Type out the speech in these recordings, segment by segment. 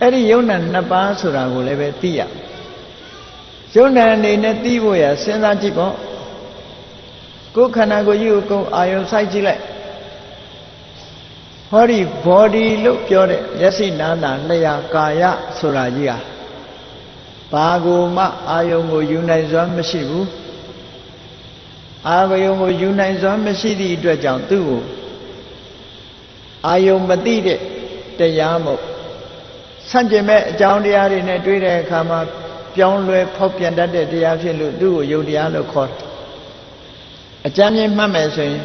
အဲ့ဒီယုံနာနှစ်ပါးဆိုတာကိုလည်းပဲသိရယုံနာအနေနဲ့သိဖို့ရစဉ်းစားကြည့်ပေါ့ကိုယ်ခန္ဓာကိုယ်ကြီးကိုကိုယ်အာယုံစိုက်ကြည့်လိုက်ဟောဒီ body လို့ပြောတဲ့မျက်စိနားနာလျှာကာယဆိုတာကြီးဟာဘာကိုမှအာယုံကိုယူနိုင်စွမ်းမရှိဘူးအာယုံကိုယူနိုင်စွမ်းမရှိသည့်အတွက်ကြောင့်သူ့ကိုအာယုံမသိတဲ့တရားမို့ ဆန့်ကျင်မဲ့အကြောင်းတရားတွေနဲ့တွေ့တဲ့အခါမှာပြောင်းလဲဖောက်ပြန်တတ်တဲ့တရားဖြစ်လို့သူ့ကိုယုတ်တရားလို့ခေါ်တယ်အကျမ်းမြင့်မှတ်မယ်ဆိုရင်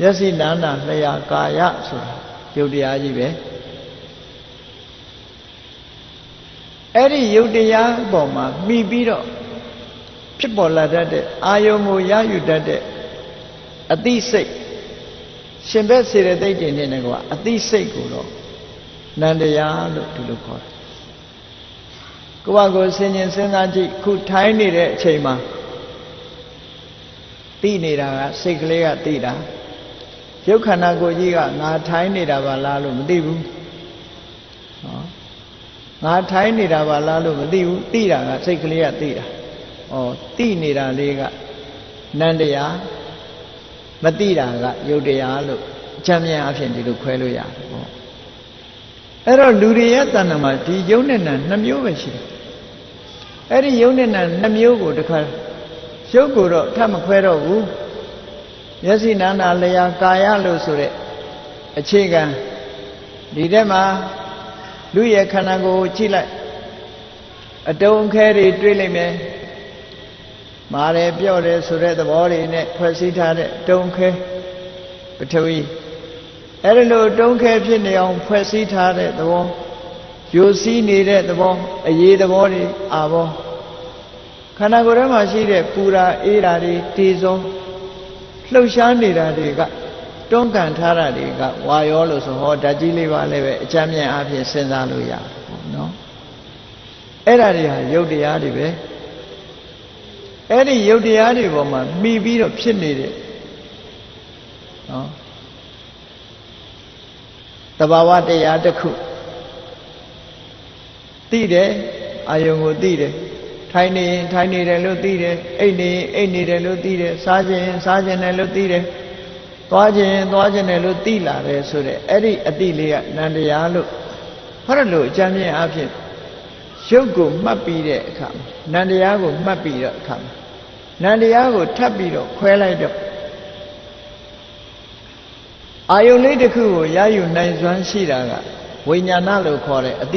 မျက်စိနာနာလျှာကာယဆိုတာယုတ်တရားကြီးပဲအဲ့ဒီယုတ်တရားပေါ်မှာမိပြီးတော့ဖြစ်ပေါ်လာတတ်တဲ့အာယုံကိုရယူတတ်တဲ့အသိစိတ်ရှင်ဘက်စေရသိတ်တွေနဲ့ကွာအသိစိတ်ကိုတော့ နန္တရားလို့ဒီလိုခေါ်တယ်ကိုယ့်ဘာကိုဆင်ញင်စဉ်းစားကြည့်ခုထိုင်းနေတဲ့အချိန်မှာသိနေတာကစိတ်ကလေးကသိတာရုပ်ခန္ဓာကိုယ်ကြီးကငါထိုင်းနေတာပါလားလို့မသိဘူးဟောငါထိုင်းနေတာပါလားလို့မသိဘူးသိတာကစိတ်ကလေးကသိတာဩသိနေတာလေးကနန္တရားမသိတာကယုတ်တရားလို့အချမ်းမြအဖြစ်ဒီလိုခွဲလို့ရတယ်ပေါ့ အဲ့တော့လူတွေရဲ့တဏ္ဍာမှာဒီယုံနဲ့နံနှမျိုးပဲရှိတယ်အဲ့ဒီယုံနဲ့နံနှမျိုးကိုတခါရုပ်ကိုတော့ထပ်မခွဲတော့ဘူးမျက်စိနာနာလျာကာယလို့ဆိုတဲ့အခြေခံဒီထဲမှာလူရဲ့ခန္ဓာကိုယ်ကြည့်လိုက်အတုံးခဲတွေတွေးလိုက်မယ်မာတယ်ပြော့တယ်ဆိုတဲ့သဘောတွေနဲ့ဖွဲ့စည်းထားတဲ့တုံးခဲပထဝီ အဲ့ဒီလိုတုံးခဲဖြစ်နေအောင်ဖွဲ့စည်းထားတဲ့သဘောယူစည်းနေတဲ့သဘောအရေးသဘောတွေအာဘောခန္ဓာကိုယ်ထဲမှာရှိတဲ့ပူရာအေးရာတွေတေဇောလှုပ်ရှားနေတာတွေကတွန်းကန်ထားတာတွေကဝါရောလို့ဆိုဟောဓာတ်ကြီးလေးပါလည်းပဲအချမ်းမြတ်အဖြစ်စဉ်းစားလို့ရတယ်ပေါ့နော်အဲ့ဒါတွေဟာယုတ်တရားတွေပဲအဲ့ဒီယုတ်တရားတွေပေါ်မှာမိပြီးတော့ဖြစ်နေတဲ့နော် တဘာဝတရားတစ်ခုသိတယ်အာယုံကိုသိတယ်ထိုင်နေရင်ထိုင်နေတယ်လို့သိတယ်အိတ်နေရင်အိတ်နေတယ်လို့သိတယ်စားခြင်းရင်စားခြင်းတယ်လို့သိတယ်သွားခြင်းရင်သွားခြင်းတယ်လို့သိလာတယ်ဆိုတဲ့အဲ့ဒီအတိလေးကနန္တရားလို့ဟောရလို့အကြမ်းမြင်အဖြစ်ရုပ်ကိုမှတ်ပြီးတဲ့အခါနန္တရားကိုမှတ်ပြီးတော့အခါနန္တရားကိုထပ်ပြီးတော့ခွဲလိုက်တော့ အာယုန်လေးတစ်ခုကိုရယူနိုင်စွမ်းရှိတာကဝိညာဏလို့ခေါ်တဲ့အတိ